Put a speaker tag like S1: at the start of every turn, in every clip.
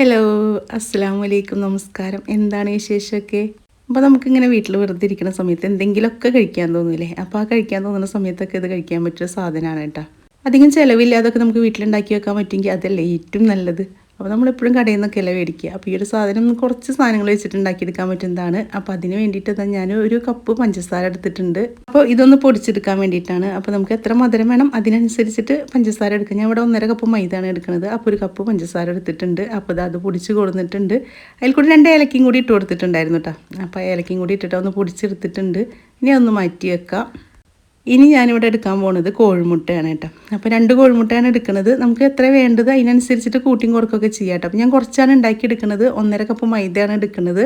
S1: Hello അസ്സാം വലൈക്കും നമസ്കാരം. എന്താണ് വിശേഷമൊക്കെ? അപ്പോൾ നമുക്കിങ്ങനെ വീട്ടിൽ വെറുതെ ഇരിക്കുന്ന സമയത്ത് എന്തെങ്കിലുമൊക്കെ കഴിക്കാൻ തോന്നില്ലേ അപ്പോൾ ആ കഴിക്കാൻ തോന്നുന്ന സമയത്തൊക്കെ ഇത് കഴിക്കാൻ പറ്റിയ സാധനമാണ് കേട്ടോ. അധികം ചിലവില്ലാതൊക്കെ നമുക്ക് വീട്ടിലുണ്ടാക്കി വെക്കാൻ പറ്റുമെങ്കിൽ അതല്ലേ ഏറ്റവും നല്ലത്. അപ്പോൾ നമ്മളെപ്പോഴും കടയിൽ നിന്നൊക്കെ നിന്നൊക്കെയല്ലേ മേടിക്കുക? അപ്പോൾ ഈ ഒരു സാധനം കുറച്ച് സാധനങ്ങൾ വെച്ചിട്ട് ഉണ്ടാക്കിയെടുക്കാൻ പറ്റുന്നതാണ്. അപ്പോൾ അതിന് വേണ്ടിയിട്ട് ഞാൻ ഒരു കപ്പ് പഞ്ചസാര എടുത്തിട്ടുണ്ട്. അപ്പോൾ ഇതൊന്ന് പൊടിച്ചെടുക്കാൻ വേണ്ടിയിട്ടാണ്. അപ്പോൾ നമുക്ക് എത്ര മധുരം വേണം അതിനനുസരിച്ചിട്ട് പഞ്ചസാര എടുക്കുക ഞാൻ ഇവിടെ ഒന്നര കപ്പ് മൈദാണ് എടുക്കുന്നത്. അപ്പോൾ ഒരു കപ്പ് പഞ്ചസാര എടുത്തിട്ടുണ്ട്. അപ്പോൾ അത് പൊടിച്ച് കൊടുത്തിട്ടുണ്ട്. അതിൽ കൂടി രണ്ട് ഏലക്കയും കൂടി ഇട്ട് കൊടുത്തിട്ടുണ്ടായിരുന്നു കേട്ടോ അപ്പോൾ ഏലക്കയും കൂടി ഇട്ടിട്ട് ഒന്ന് പൊടിച്ചെടുത്തിട്ടുണ്ട്. ഇനി ഒന്ന് മാറ്റി വെക്കാം. ഇനി ഞാനിവിടെ എടുക്കാൻ പോകുന്നത് കോഴിമുട്ടയാണ് കേട്ടോ. അപ്പോൾ രണ്ട് കോഴിമുട്ടയാണ് എടുക്കുന്നത്. നമുക്ക് എത്ര വേണ്ടത് അതിനനുസരിച്ചിട്ട് കൂട്ടിയും കുറക്കൊക്കെ ചെയ്യാം കേട്ടോ. അപ്പോൾ ഞാൻ കുറച്ചാണ് ഉണ്ടാക്കി എടുക്കുന്നത് ഒന്നര കപ്പ് മൈദയാണ് എടുക്കുന്നത്.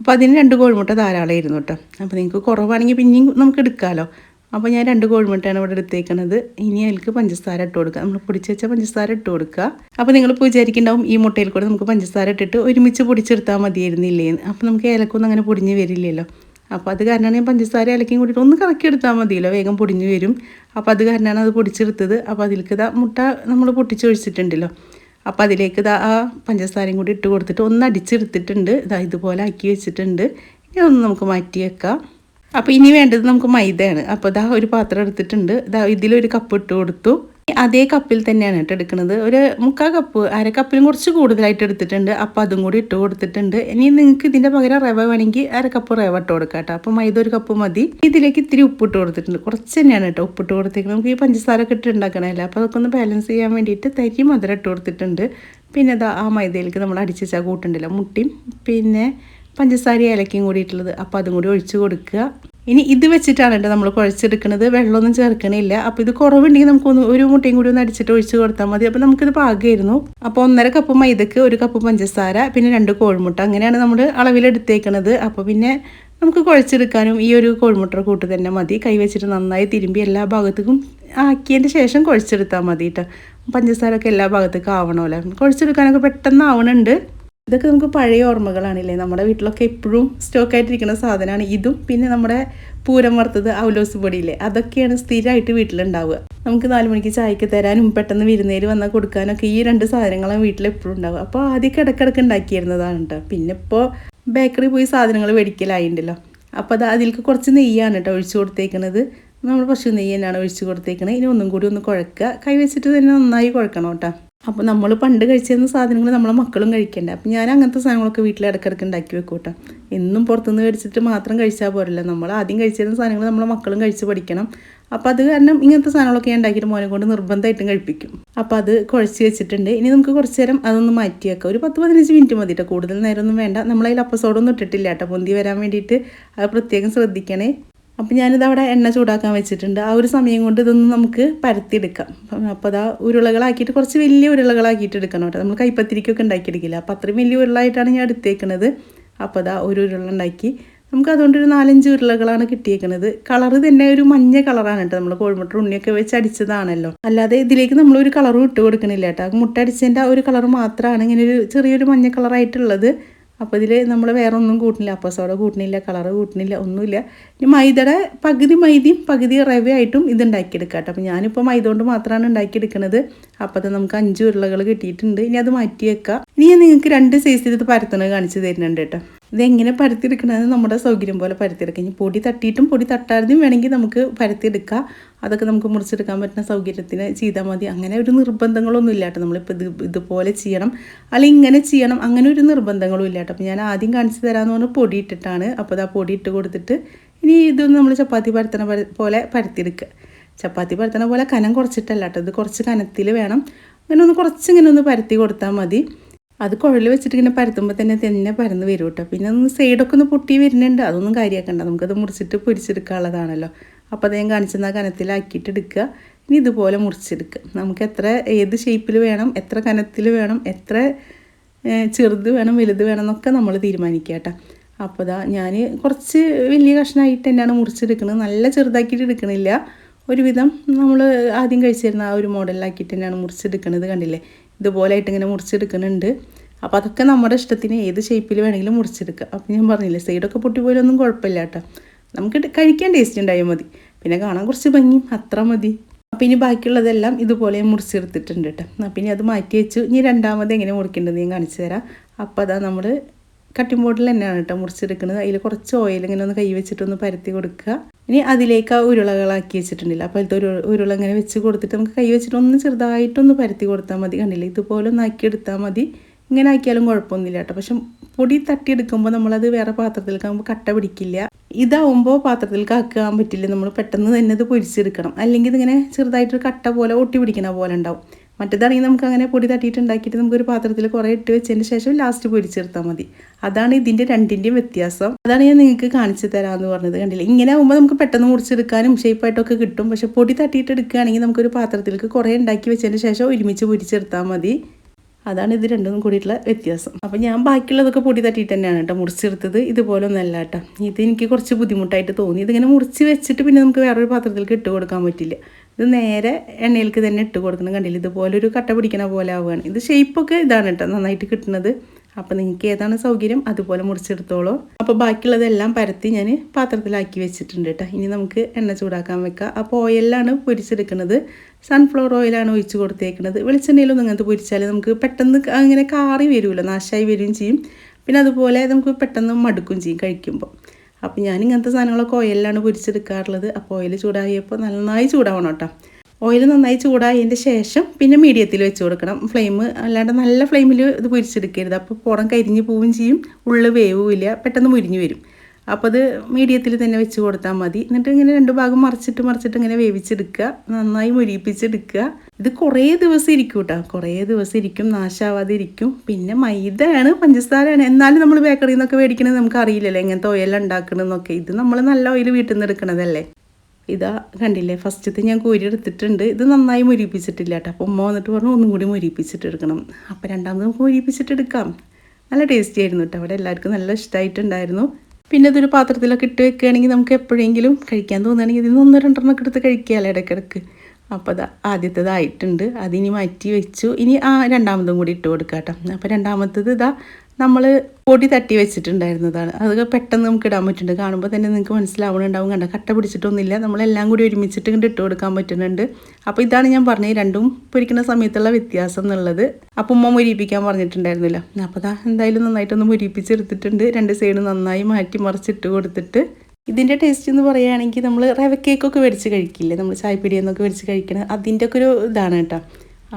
S1: അപ്പോൾ അതിന് രണ്ട് കോഴിമുട്ട ധാരാളമായിരുന്നു കേട്ടോ. അപ്പോൾ നിങ്ങൾക്ക് കുറവാണെങ്കിൽ പിന്നെയും നമുക്ക് എടുക്കാമല്ലോ അപ്പോൾ ഞാൻ രണ്ട് കോഴിമുട്ടയാണ് ഇവിടെ എടുത്തേക്കുന്നത്. ഇനി അതിലേക്ക് പഞ്ചസാര ഇട്ട് കൊടുക്കുക നമ്മൾ പൊടിച്ച് വെച്ച പഞ്ചസാര ഇട്ട് കൊടുക്കുക. അപ്പോൾ നിങ്ങളിപ്പോൾ വിചാരിക്കുന്നുണ്ടാവും ഈ മുട്ടയിൽ കൂടെ നമുക്ക് പഞ്ചസാര ഇട്ടിട്ട് ഒരുമിച്ച് പൊടിച്ചെടുത്താൽ മതിയായിരുന്നില്ലേ അപ്പോൾ നമുക്ക് ഏലക്കൊന്നും അങ്ങനെ പൊടിഞ്ഞ് വരില്ലല്ലോ. അപ്പോൾ അത് കാരണമാണ് ഞാൻ പഞ്ചസാര ഇലക്കും കൂടിയിട്ട് ഒന്ന് കറക്കി എടുത്താൽ മതിയല്ലോ വേഗം പൊടിഞ്ഞു വരും. അപ്പോൾ അത് കാരണമാണ് അത് പൊടിച്ചെടുത്തത്. അപ്പോൾ അതിലേക്ക് ഇതാ മുട്ട നമ്മൾ പൊട്ടിച്ചൊഴിച്ചിട്ടുണ്ടല്ലോ. അപ്പോൾ അതിലേക്ക് ഇതാ ആ പഞ്ചസാരയും കൂടി ഇട്ട് കൊടുത്തിട്ട് ഒന്ന് അടിച്ചെടുത്തിട്ടുണ്ട്. ഇതാ ഇതുപോലെ ആക്കി വെച്ചിട്ടുണ്ട്. ഇനി ഒന്ന് നമുക്ക് മാറ്റി വെക്കാം. അപ്പോൾ ഇനി വേണ്ടത് നമുക്ക് മൈദയാണ്. അപ്പോൾ ഇതാ ഒരു പാത്രം എടുത്തിട്ടുണ്ട്. ഇതാ ഇതിലൊരു കപ്പ് ഇട്ട് കൊടുത്തു. അതേ കപ്പിൽ തന്നെയാണ് കേട്ടോ എടുക്കുന്നത്. ഒരു മുക്കാൽ കപ്പ് അര കപ്പിലും കുറച്ച് കൂടുതലായിട്ട് എടുത്തിട്ടുണ്ട്. അപ്പോൾ അതും കൂടി ഇട്ട് കൊടുത്തിട്ടുണ്ട്. ഇനി നിങ്ങൾക്ക് ഇതിന്റെ പകരം റവ വേണമെങ്കിൽ അര കപ്പ് റവ ഇട്ട് കൊടുക്കാം കേട്ടോ. അപ്പോൾ മൈദ ഒരു കപ്പ് മതി. ഇതിലേക്ക് ഇത്തിരി ഉപ്പിട്ട് കൊടുത്തിട്ടുണ്ട്. കുറച്ച് തന്നെയാണ് കേട്ടോ ഉപ്പിട്ട് കൊടുത്തേക്കുന്നത്. നമുക്ക് ഈ പഞ്ചസാര ഒക്കെ ഇട്ട് ഉണ്ടാക്കണമല്ലോ? അപ്പോൾ അതൊക്കെ ഒന്ന് ബാലൻസ് ചെയ്യാൻ വേണ്ടിയിട്ട് തരി മധുരം ഇട്ട് കൊടുത്തിട്ടുണ്ട്. പിന്നെ അത് ആ മൈദയിലേക്ക് നമ്മൾ അടിച്ച് വെച്ചാൽ കൂട്ടുണ്ടല്ലോ മുട്ടിയും പിന്നെ പഞ്ചസാര ഏലക്കയും കൂടിയിട്ടുള്ളത് അപ്പോൾ അതും കൂടി ഒഴിച്ച് കൊടുക്കുക. ഇനി ഇത് വെച്ചിട്ടാണ് നമ്മൾ കുഴച്ചെടുക്കുന്നത് വെള്ളമൊന്നും ചേർക്കണില്ല. അപ്പോൾ ഇത് കുറവുണ്ടെങ്കിൽ നമുക്കൊന്ന് ഒരു മുട്ടയും കൂടി ഒന്ന് അടിച്ചിട്ട് ഒഴിച്ച് കൊടുത്താൽ മതി. അപ്പോൾ നമുക്കിത് പാകമായിരുന്നു. അപ്പോൾ ഒന്നര കപ്പ് മൈദക്ക് ഒരു കപ്പ് പഞ്ചസാര പിന്നെ രണ്ട് കോഴിമുട്ട. അങ്ങനെയാണ് നമ്മൾ അളവിലെടുത്തേക്കണത്. അപ്പോൾ പിന്നെ നമുക്ക് കുഴച്ചെടുക്കാനും ഈ ഒരു കോഴിമുട്ട കൂട്ട് തന്നെ മതി. കൈ വെച്ചിട്ട് നന്നായി തിരുമ്പി എല്ലാ ഭാഗത്തേക്കും ആക്കിയതിന്റെ ശേഷം കുഴച്ചെടുത്താൽ മതി കേട്ടോ. പഞ്ചസാര ഒക്കെ എല്ലാ ഭാഗത്തേക്കും ആവണമല്ലോ. കുഴച്ചെടുക്കാനൊക്കെ പെട്ടെന്ന് ആവണുണ്ട്. ഇതൊക്കെ നമുക്ക് പഴയ ഓർമ്മകളാണില്ലേ? നമ്മുടെ വീട്ടിലൊക്കെ എപ്പോഴും സ്റ്റോക്കായിട്ടിരിക്കുന്ന സാധനമാണ് ഇതും. പിന്നെ നമ്മുടെ പൂരം വറുത്തത് ഔലോസ് പൊടിയില്ലേ? അതൊക്കെയാണ് സ്ഥിരമായിട്ട് വീട്ടിലുണ്ടാവുക. നമുക്ക് നാല് മണിക്ക് ചായക്ക് തരാനും പെട്ടെന്ന് വിരുന്നേര് വന്നാൽ കൊടുക്കാനൊക്കെ ഈ രണ്ട് സാധനങ്ങളും വീട്ടിൽ എപ്പോഴും ഉണ്ടാവുക. അപ്പോൾ ആദ്യമൊക്കെ ഇടയ്ക്കിടയ്ക്ക് ഉണ്ടാക്കിയിരുന്നതാണ് കേട്ടോ. പിന്നെ ഇപ്പോൾ ബേക്കറി പോയി സാധനങ്ങൾ മേടിക്കലായിണ്ടല്ലോ. അപ്പോൾ അത് അതിലേക്ക് കുറച്ച് നെയ്യാണ് കേട്ടോ ഒഴിച്ചു കൊടുത്തേക്കുന്നത് നമ്മൾ പശു നെയ്യ് തന്നെയാണ് ഒഴിച്ചു കൊടുത്തേക്കുന്നത് ഇനി ഒന്നും കൂടി ഒന്ന് കുഴക്കുക. കൈ വെച്ചിട്ട് തന്നെ നന്നായി കുഴക്കണം കേട്ടോ. അപ്പോൾ നമ്മൾ പണ്ട് കഴിച്ചിരുന്ന സാധനങ്ങൾ നമ്മളെ മക്കളും കഴിക്കണ്ടേ. അപ്പോൾ ഞാൻ അങ്ങനത്തെ സാധനങ്ങളൊക്കെ വീട്ടിൽ ഇടയ്ക്കിടയ്ക്ക് ഉണ്ടാക്കി വെക്കൂട്ടോ. എന്നും പുറത്തുനിന്ന് മേടിച്ചിട്ട് മാത്രം കഴിച്ചാൽ പോരല്ലോ. നമ്മൾ ആദ്യം കഴിച്ചിരുന്ന സാധനങ്ങൾ നമ്മളെ മക്കളും കഴിച്ച് പഠിക്കണം. അപ്പോൾ അത് കാരണം ഇങ്ങനത്തെ സാധനങ്ങളൊക്കെ ഞാൻ ഉണ്ടാക്കിയിട്ട് മോനെ കൊണ്ട് നിർബന്ധമായിട്ടും കഴിപ്പിക്കും. അപ്പോൾ അത് കുഴച്ച് വെച്ചിട്ടുണ്ട്. ഇനി നമുക്ക് കുറച്ച് നേരം അതൊന്ന് മാറ്റിയേക്കാം ഒരു പത്ത് പതിനഞ്ച് മിനിറ്റ് മതി കേട്ടോ കൂടുതൽ നേരമൊന്നും വേണ്ട. നമ്മളതിൽ അപ്പസോഡൊന്നും ഇട്ടിട്ടില്ല കേട്ടോ. പൊന്തി വരാൻ വേണ്ടിയിട്ട്. അത് പ്രത്യേകം ശ്രദ്ധിക്കണേ. അപ്പം ഞാനിത് അവിടെ എണ്ണ ചൂടാക്കാൻ വെച്ചിട്ടുണ്ട്. ആ ഒരു സമയം കൊണ്ട് ഇതൊന്ന് നമുക്ക് പരത്തിയെടുക്കാം. അപ്പോൾ അതാ ഉരുളകളാക്കിയിട്ട് കുറച്ച് വലിയ ഉരുളകളാക്കിയിട്ട് എടുക്കണം കേട്ടോ. നമ്മൾ കൈപ്പത്തിരിക്കൊക്കെ ഉണ്ടാക്കിയെടുക്കില്ല? അപ്പോൾ അത്രയും വലിയ ഉരുളായിട്ടാണ് ഞാൻ എടുത്തേക്കണത്. അപ്പോൾ അതാ ഒരു ഉരുള ഉണ്ടാക്കി. നമുക്ക് അതുകൊണ്ട് ഒരു നാലഞ്ച് ഉരുളകളാണ് കിട്ടിയേക്കുന്നത് കളർ തന്നെ ഒരു മഞ്ഞ കളറാണ് കേട്ടോ. നമ്മൾ കോഴിമുട്ട ഉണ്ണിയൊക്കെ വെച്ച് അടിച്ചതാണല്ലോ. അല്ലാതെ ഇതിലേക്ക് നമ്മൾ ഒരു കളറും ഇട്ട് കൊടുക്കണില്ല കേട്ടോ. മുട്ട അടിച്ചതിന്റെ ആ ഒരു കളർ മാത്രമാണ് ഇങ്ങനെ ഒരു ചെറിയൊരു മഞ്ഞ കളറായിട്ടുള്ളത്. അപ്പോൾ ഇതിൽ നമ്മൾ വേറെ ഒന്നും കൂട്ടണില്ല അപ്പോൾ സോഡ കൂട്ടണില്ല കളറ് കൂട്ടണില്ല ഒന്നുമില്ല. ഇനി മൈദയുടെ പകുതി മൈദയും പകുതി റവയായിട്ടും ഇത് ഉണ്ടാക്കിയെടുക്കാം കേട്ടോ. അപ്പോൾ ഞാനിപ്പോൾ മൈദ കൊണ്ട് മാത്രമാണ് ഉണ്ടാക്കിയെടുക്കുന്നത് അപ്പോൾ അത് നമുക്ക് അഞ്ച് ഉരുളകൾ കിട്ടിയിട്ടുണ്ട്. ഇനി അത് മാറ്റി വെക്കാം ഇനി ഞാൻ നിങ്ങൾക്ക് രണ്ട് സൈസിൽ ഇത് പരത്തണത് കാണിച്ച് തരുന്നുണ്ട് കേട്ടോ. ഇതെങ്ങനെ പരത്തിയെടുക്കണത് നമ്മുടെ സൗകര്യം പോലെ പരത്തിയെടുക്കാം. ഇനി പൊടി തട്ടിയിട്ടും പൊടി തട്ടാതെയും വേണമെങ്കിൽ നമുക്ക് പരത്തിയെടുക്കാം. അതൊക്കെ നമുക്ക് മുറിച്ചെടുക്കാൻ പറ്റുന്ന സൗകര്യത്തിന് ചെയ്താൽ മതി. അങ്ങനെ ഒരു നിർബന്ധങ്ങളൊന്നും ഇല്ലാട്ടോ. നമ്മളിപ്പോൾ ഇത് ഇതുപോലെ ചെയ്യണം. അല്ലെങ്കിൽ ഇങ്ങനെ ചെയ്യണം. അങ്ങനെ ഒരു നിർബന്ധങ്ങളും ഇല്ലാട്ടോ. അപ്പോൾ ഞാൻ ആദ്യം കാണിച്ചു തരാമെന്ന് പറഞ്ഞാൽ പൊടി ഇട്ടിട്ടാണ്. അപ്പോൾ ആ പൊടി ഇട്ട് കൊടുത്തിട്ട് ഇനി ഇതൊന്ന് നമ്മൾ ചപ്പാത്തി പരത്തണ പോലെ പരത്തിയെടുക്കുക. ചപ്പാത്തി പരത്തണ പോലെ കനം കുറച്ചിട്ടല്ല കേട്ടോ. ഇത് കുറച്ച് കനത്തിൽ വേണം. അങ്ങനെ ഒന്ന് കുറച്ച് ഇങ്ങനെ ഒന്ന് പരത്തി കൊടുത്താൽ മതി. അത് കുഴൽ വെച്ചിട്ട് ഇങ്ങനെ പരത്തുമ്പോൾ തന്നെ തന്നെ പരന്ന് വരും കേട്ടോ പിന്നെ ഒന്ന് സൈഡൊക്കെ ഒന്ന് പൊട്ടി വരുന്നുണ്ട്. അതൊന്നും കാര്യമാക്കണ്ട നമുക്കത് മുറിച്ചിട്ട് പൊരിച്ചെടുക്കാനുള്ളതാണല്ലോ അപ്പോൾ അത് കാണിച്ചെന്നാൽ കനത്തിലാക്കിയിട്ട് എടുക്കുക. ഇനി ഇതുപോലെ മുറിച്ചെടുക്കുക. നമുക്ക് എത്ര ഏത് ഷേപ്പിൽ വേണം എത്ര കനത്തിൽ വേണം എത്ര ചെറുത് വേണം വലുത് വേണം എന്നൊക്കെ നമ്മൾ തീരുമാനിക്കുക കേട്ടോ അപ്പോൾ ഇതാ ഞാൻ കുറച്ച് വലിയ കഷ്ണമായിട്ട് തന്നെയാണ് മുറിച്ചെടുക്കുന്നത്. നല്ല ചെറുതാക്കിയിട്ട് എടുക്കണില്ല. ഒരുവിധം നമ്മൾ ആദ്യം കഴിച്ചിരുന്ന ആ ഒരു മോഡലിലാക്കിയിട്ട് തന്നെയാണ് മുറിച്ചെടുക്കുന്നത് കണ്ടില്ലേ? ഇതുപോലെയായിട്ട് ഇങ്ങനെ മുറിച്ചെടുക്കുന്നുണ്ട്. അപ്പോൾ അതൊക്കെ നമ്മുടെ ഇഷ്ടത്തിന് ഏത് ഷേപ്പിൽ വേണമെങ്കിലും മുറിച്ചെടുക്കുക അപ്പോൾ ഞാൻ പറഞ്ഞില്ലേ സൈഡൊക്കെ പൊട്ടി പോയാലൊന്നും കുഴപ്പമില്ല കേട്ടോ. നമുക്ക് കഴിക്കാൻ ടേസ്റ്റ് ഉണ്ടായാൽ മതി. പിന്നെ കാണാൻ കുറച്ച് ഭംഗി അത്ര മതി. അപ്പം ഇനി ബാക്കിയുള്ളതെല്ലാം ഇതുപോലെ മുറിച്ചെടുത്തിട്ടുണ്ട് കേട്ടോ. അപ്പം ഇനി അത് മാറ്റി വെച്ചു ഇനി രണ്ടാമത് എങ്ങനെ മുറിക്കേണ്ടത് ഞാൻ കാണിച്ചു തരാം. അപ്പോൾ അതാ നമ്മൾ കട്ടിംഗ് ബോർഡിൽ തന്നെയാണ് കേട്ടോ മുറിച്ചെടുക്കുന്നത്. അതിൽ കുറച്ച് ഓയിൽ ഇങ്ങനെ ഒന്ന് കൈ വെച്ചിട്ടൊന്ന് പരത്തി കൊടുക്കുക. ഇനി അതിലേക്ക് ആ ഉരുളകളാക്കി വെച്ചിട്ടുണ്ടല്ലോ. അപ്പോൾ അതിലത്തെ ഒരു ഉരുള ഇങ്ങനെ വെച്ച് കൊടുത്തിട്ട് നമുക്ക് കൈ വെച്ചിട്ട് ഒന്ന് ചെറുതായിട്ടൊന്ന് പരത്തി കൊടുത്താൽ മതി. കണ്ടില്ലേ? ഇതുപോലെ ഒന്ന് ആക്കി എടുത്താൽ മതി. ഇങ്ങനെ ആക്കിയാലും കുഴപ്പമൊന്നുമില്ല കേട്ടോ പക്ഷെ പൊടി തട്ടിയെടുക്കുമ്പോൾ നമ്മളത് വേറെ പാത്രത്തിലേക്ക് ആകുമ്പോൾ കട്ട പിടിക്കില്ല. ഇതാവുമ്പോൾ പാത്രത്തിലേക്ക് ആക്കാൻ പറ്റില്ല. നമ്മൾ പെട്ടെന്ന് തന്നെ ഇത് പൊരിച്ചെടുക്കണം. അല്ലെങ്കിൽ ഇതിങ്ങനെ ചെറുതായിട്ടൊരു കട്ട പോലെ ഒട്ടി പിടിക്കണ പോലെ ഉണ്ടാവും. മറ്റേതാണെങ്കിൽ നമുക്ക് അങ്ങനെ പൊടി തട്ടിയിട്ട് ഉണ്ടാക്കിയിട്ട് നമുക്കൊരു പാത്രത്തിൽ കുറേ ഇട്ട് വെച്ചതിന് ശേഷം ലാസ്റ്റ് പൊരിച്ചെടുത്താൽ മതി. അതാണ് ഇതിന്റെ രണ്ടിന്റെയും വ്യത്യാസം. അതാണ് ഞാൻ നിങ്ങൾക്ക് കാണിച്ചു തരാമെന്ന് പറഞ്ഞത് കണ്ടില്ല? ഇങ്ങനെ ആകുമ്പോൾ നമുക്ക് പെട്ടെന്ന് മുറിച്ചെടുക്കാനും ഷേപ്പായിട്ടൊക്കെ കിട്ടും. പക്ഷേ പൊടി തട്ടിയിട്ട് എടുക്കുകയാണെങ്കിൽ നമുക്കൊരു പാത്രത്തിലേക്ക് കുറേ ഉണ്ടാക്കി വെച്ചതിന് ശേഷം ഒരുമിച്ച് പൊരിച്ചെടുത്താൽ മതി. അതാണ് ഇത് രണ്ടും കൂടിയിട്ടുള്ള വ്യത്യാസം. അപ്പം ഞാൻ ബാക്കിയുള്ളതൊക്കെ പൊടി തട്ടിയിട്ട് തന്നെയാണ് കേട്ടോ മുറിച്ചെടുത്തത്. ഇതുപോലെ ഒന്നല്ല കേട്ടോ. ഇത് എനിക്ക് കുറച്ച് ബുദ്ധിമുട്ടായിട്ട് തോന്നി. ഇതിങ്ങനെ മുറിച്ച് വെച്ചിട്ട് പിന്നെ നമുക്ക് വേറൊരു പാത്രത്തിലേക്ക് ഇട്ട് കൊടുക്കാൻ പറ്റില്ല. ഇത് നേരെ എണ്ണയിലേക്ക് തന്നെ ഇട്ട് കൊടുക്കണം. കണ്ടില്ല? ഇതുപോലെ ഒരു കട്ട പിടിക്കണ പോലെ ആവുകയാണ്. ഇത് ഷേപ്പൊക്കെ ഇതാണ് കേട്ടോ നന്നായിട്ട് കിട്ടുന്നത്. അപ്പോൾ നിങ്ങൾക്ക് ഏതാണ് സൗകര്യം? അതുപോലെ മുറിച്ചെടുത്തോളൂ. അപ്പോൾ ബാക്കിയുള്ളതെല്ലാം പരത്തി ഞാൻ പാത്രത്തിലാക്കി വെച്ചിട്ടുണ്ട് കേട്ടോ. ഇനി നമുക്ക് എണ്ണ ചൂടാക്കാൻ വെക്കാം. അപ്പോൾ ഓയിലാണ് പൊരിച്ചെടുക്കുന്നത്. സൺഫ്ലവർ ഓയിലാണ് ഒഴിച്ച് കൊടുത്തേക്കുന്നത്. വെളിച്ചെണ്ണയിലൊന്നും അങ്ങനത്തെ പൊരിച്ചാൽ നമുക്ക് പെട്ടെന്ന് അങ്ങനെ കാറി വരുമല്ലോ നാശമായി വരികയും ചെയ്യും. പിന്നെ അതുപോലെ നമുക്ക് പെട്ടെന്ന് മടുക്കും ചെയ്യും കഴിക്കുമ്പോൾ. അപ്പോൾ ഞാൻ ഇങ്ങനത്തെ സാധനങ്ങളൊക്കെ ഓയിലാണ് പൊരിച്ചെടുക്കാറുള്ളത് അപ്പോൾ ഓയിൽ ചൂടായപ്പോൾ നന്നായി ചൂടാവണം കേട്ടോ ഓയിൽ നന്നായി ചൂടായതിന്റെ ശേഷം പിന്നെ മീഡിയത്തിൽ വെച്ച് കൊടുക്കണം. ഫ്ലെയിം അല്ലാണ്ട് നല്ല ഫ്ലെയിമിൽ ഇത് പൊരിച്ചെടുക്കരുത് അപ്പോൾ പുറം കരിഞ്ഞ് പോവുകയും ചെയ്യും. ഉള്ളിൽ വേവുമില്ല പെട്ടെന്ന് മുരിഞ്ഞ് വരും. അപ്പോൾ അത് മീഡിയത്തിൽ തന്നെ വെച്ച് കൊടുത്താൽ മതി. എന്നിട്ട് ഇങ്ങനെ രണ്ട് ഭാഗം മറിച്ചിട്ട് മറിച്ചിട്ട് ഇങ്ങനെ വേവിച്ചെടുക്കുക നന്നായി മുരിപ്പിച്ചെടുക്കുക ഇത് കുറേ ദിവസം ഇരിക്കും കേട്ടോ കുറേ ദിവസം ഇരിക്കും നാശാവാതെ ഇരിക്കും. പിന്നെ മൈദയാണ് പഞ്ചസാരയാണ്. എന്നാലും നമ്മൾ ബേക്കറിയിൽ നിന്നൊക്കെ മേടിക്കണത് നമുക്ക് അറിയില്ലല്ലോ? എങ്ങനത്തെ ഓയിലാണ് ഉണ്ടാക്കണമെന്നൊക്കെ ഇത് നമ്മൾ നല്ല ഓയിൽ വീട്ടിൽ നിന്ന് എടുക്കണതല്ലേ? ഇതാ കണ്ടില്ലേ? ഫസ്റ്റത്തെ ഞാൻ കോരി എടുത്തിട്ടുണ്ട്. ഇത് നന്നായി മുരിപ്പിച്ചിട്ടില്ല കേട്ടോ അപ്പോൾ ഉമ്മ വന്നിട്ട് പറഞ്ഞു ഒന്നും കൂടി മുരിപ്പിച്ചിട്ട് എടുക്കണം. അപ്പോൾ രണ്ടാമത് നമുക്ക് മുരിപ്പിച്ചിട്ട് എടുക്കാം. നല്ല ടേസ്റ്റി ആയിരുന്നു കേട്ടോ അവിടെ എല്ലാവർക്കും നല്ല ഇഷ്ടമായിട്ടുണ്ടായിരുന്നു പിന്നെ ഇതൊരു പാത്രത്തിലൊക്കെ ഇട്ട് വെക്കുകയാണെങ്കിൽ നമുക്ക് എപ്പോഴെങ്കിലും കഴിക്കാൻ തോന്നുകയാണെങ്കിൽ ഇതിൽ നിന്ന് ഒന്ന് രണ്ടെണ്ണമൊക്കെ എടുത്ത് കഴിക്കുകയല്ലേ ഇടയ്ക്കിടയ്ക്ക്. അപ്പോൾ അത് ആദ്യത്തേതായിട്ടുണ്ട്. അതിനി മാറ്റി വെച്ചു. ഇനി ആ രണ്ടാമതും കൂടി ഇട്ട് കൊടുക്കാം കേട്ടോ. അപ്പോൾ രണ്ടാമത്തേത് ഇതാ നമ്മൾ പൊടി തട്ടി വെച്ചിട്ടുണ്ടായിരുന്നതാണ്. അത് പെട്ടെന്ന് നമുക്ക് ഇടാൻ പറ്റുന്നുണ്ട്. കാണുമ്പോൾ തന്നെ നിങ്ങൾക്ക് മനസ്സിലാവണുണ്ടാവും. കണ്ട? കട്ട പിടിച്ചിട്ടൊന്നുമില്ല. നമ്മളെല്ലാം കൂടി ഒരുമിച്ചിട്ട് ഇങ്ങോട്ട് ഇട്ട് കൊടുക്കാൻ പറ്റുന്നുണ്ട്. അപ്പോൾ ഇതാണ് ഞാൻ പറഞ്ഞത്. രണ്ടും പൊരിക്കുന്ന സമയത്തുള്ള വ്യത്യാസം എന്നുള്ളത്. അപ്പം ഉമ്മ മുരിപ്പിക്കാൻ പറഞ്ഞിട്ടുണ്ടായിരുന്നില്ല. അപ്പോൾ അതാ എന്തായാലും നന്നായിട്ടൊന്ന് മുരിപ്പിച്ചെടുത്തിട്ടുണ്ട് രണ്ട് സൈഡ് നന്നായി മാറ്റി മറിച്ചിട്ട് കൊടുത്തിട്ട്. ഇതിന്റെ ടേസ്റ്റ് എന്ന് പറയുകയാണെങ്കിൽ നമ്മൾ റവ കേക്കൊക്കെ മേടിച്ച് കഴിക്കില്ലേ? നമ്മൾ ചായപ്പിടിയിൽ നിന്നൊക്കെ മേടിച്ച് കഴിക്കണത് അതിന്റെ ഒക്കെ ഒരു ഇതാണ് കേട്ടോ.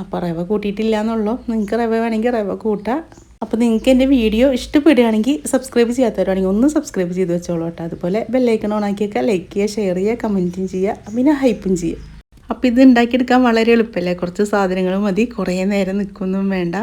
S1: അപ്പോൾ റവ കൂട്ടിയിട്ടില്ല എന്നുള്ളൂ. നിങ്ങൾക്ക് റവ വേണമെങ്കിൽ റവ കൂട്ടാം. അപ്പോൾ നിങ്ങൾക്ക് എന്റെ വീഡിയോ ഇഷ്ടപ്പെടുകയാണെങ്കിൽ സബ്സ്ക്രൈബ് ചെയ്യാത്തവരാണെങ്കിൽ ഒന്ന് സബ്സ്ക്രൈബ് ചെയ്ത് വെച്ചോളൂ കേട്ടോ. അതുപോലെ ബെല്ലൈക്കൺ ഓൺ ആക്കിയൊക്കെ ലൈക്ക് ചെയ്യുക ഷെയർ ചെയ്യുക കമന്റും ചെയ്യുക പിന്നെ ഹൈപ്പും ചെയ്യുക. അപ്പോൾ ഇത് ഉണ്ടാക്കിയെടുക്കാൻ വളരെ എളുപ്പമല്ലേ? കുറച്ച് സാധനങ്ങൾ മതി. കുറേ നേരം നിൽക്കൊന്നും വേണ്ട.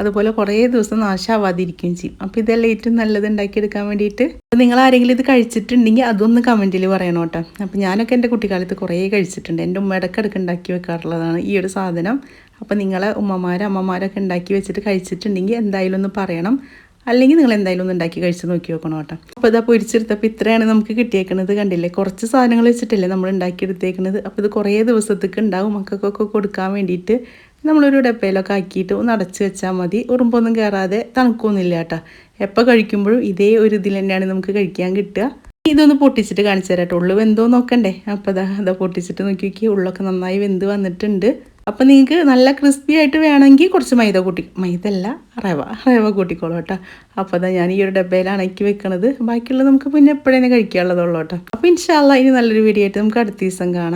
S1: അതുപോലെ കുറേ ദിവസം നാശമാവാതിരിക്കുകയും ചെയ്യും. അപ്പോൾ ഇതെല്ലാം ഏറ്റവും നല്ലത് ഉണ്ടാക്കിയെടുക്കാൻ വേണ്ടിയിട്ട്. അപ്പോൾ നിങ്ങൾ ആരെങ്കിലും ഇത് കഴിച്ചിട്ടുണ്ടെങ്കിൽ അതൊന്ന് കമന്റിൽ പറയണം കേട്ടോ. അപ്പോൾ ഞാനൊക്കെ എന്റെ കുട്ടിക്കാലത്ത് കുറേ കഴിച്ചിട്ടുണ്ട്. എന്റെ ഉമ്മ ഇടയ്ക്കിടയ്ക്ക് ഉണ്ടാക്കി വെക്കാറുള്ളതാണ് ഈ ഒരു സാധനം. അപ്പോൾ നിങ്ങളെ ഉമ്മമാരും അമ്മമാരൊക്കെ ഉണ്ടാക്കി വെച്ചിട്ട് കഴിച്ചിട്ടുണ്ടെങ്കിൽ എന്തായാലും ഒന്ന് പറയണം. അല്ലെങ്കിൽ നിങ്ങൾ എന്തായാലും ഒന്ന് ഉണ്ടാക്കി കഴിച്ച് നോക്കി നോക്കണം കേട്ടോ. അപ്പോൾ ഇതാ പൊരിച്ചെടുത്തപ്പോൾ ഇത്രയാണ് നമുക്ക് കിട്ടിയേക്കുന്നത് കണ്ടില്ലേ? കുറച്ച് സാധനങ്ങൾ വെച്ചിട്ടില്ലേ നമ്മൾ ഉണ്ടാക്കിയെടുത്തേക്കുന്നത് അപ്പോൾ ഇത് കുറേ ദിവസത്തേക്ക് ഉണ്ടാവും. മക്കൾക്കൊക്കെ കൊടുക്കാൻ വേണ്ടിയിട്ട് നമ്മളൊരു ഡപ്പയിലൊക്കെ ആക്കിയിട്ട് ഒന്ന് അടച്ച് വെച്ചാൽ മതി. ഉറുമ്പൊന്നും കയറാതെ തണുക്കൊന്നുമില്ല കേട്ടോ. എപ്പോൾ കഴിക്കുമ്പോഴും ഇതേ ഒരു ഇതിൽ തന്നെയാണ് നമുക്ക് കഴിക്കാൻ കിട്ടുക. ഇതൊന്ന് പൊട്ടിച്ചിട്ട് കാണിച്ചു തരാം കേട്ടോ. ഉള്ളു വെന്തോ നോക്കണ്ടേ അപ്പോൾ അതാ അതാ പൊട്ടിച്ചിട്ട് നോക്കി നോക്കി ഉള്ളൊക്കെ നന്നായി വെന്ത് വന്നിട്ടുണ്ട്. അപ്പോൾ നിങ്ങൾക്ക് നല്ല ക്രിസ്പി ആയിട്ട് വേണമെങ്കിൽ കുറച്ച് മൈദ കൂട്ടി മൈദ അല്ല റവ. റവ കൂട്ടിക്കോളൂ കേട്ടോ. അപ്പോൾ അതാ ഞാൻ ഈ ഒരു ഡബ്ബയിലാണ് അണക്കി വെക്കണത്. ബാക്കിയുള്ളത് നമുക്ക് പിന്നെ എപ്പോഴേ കഴിക്കാനുള്ളതുള്ളൂ കേട്ടോ. അപ്പോൾ ഇൻഷാല്ല ഇനി നല്ലൊരു വീഡിയോ ആയിട്ട് നമുക്ക് അടുത്ത ദിവസം കാണാം.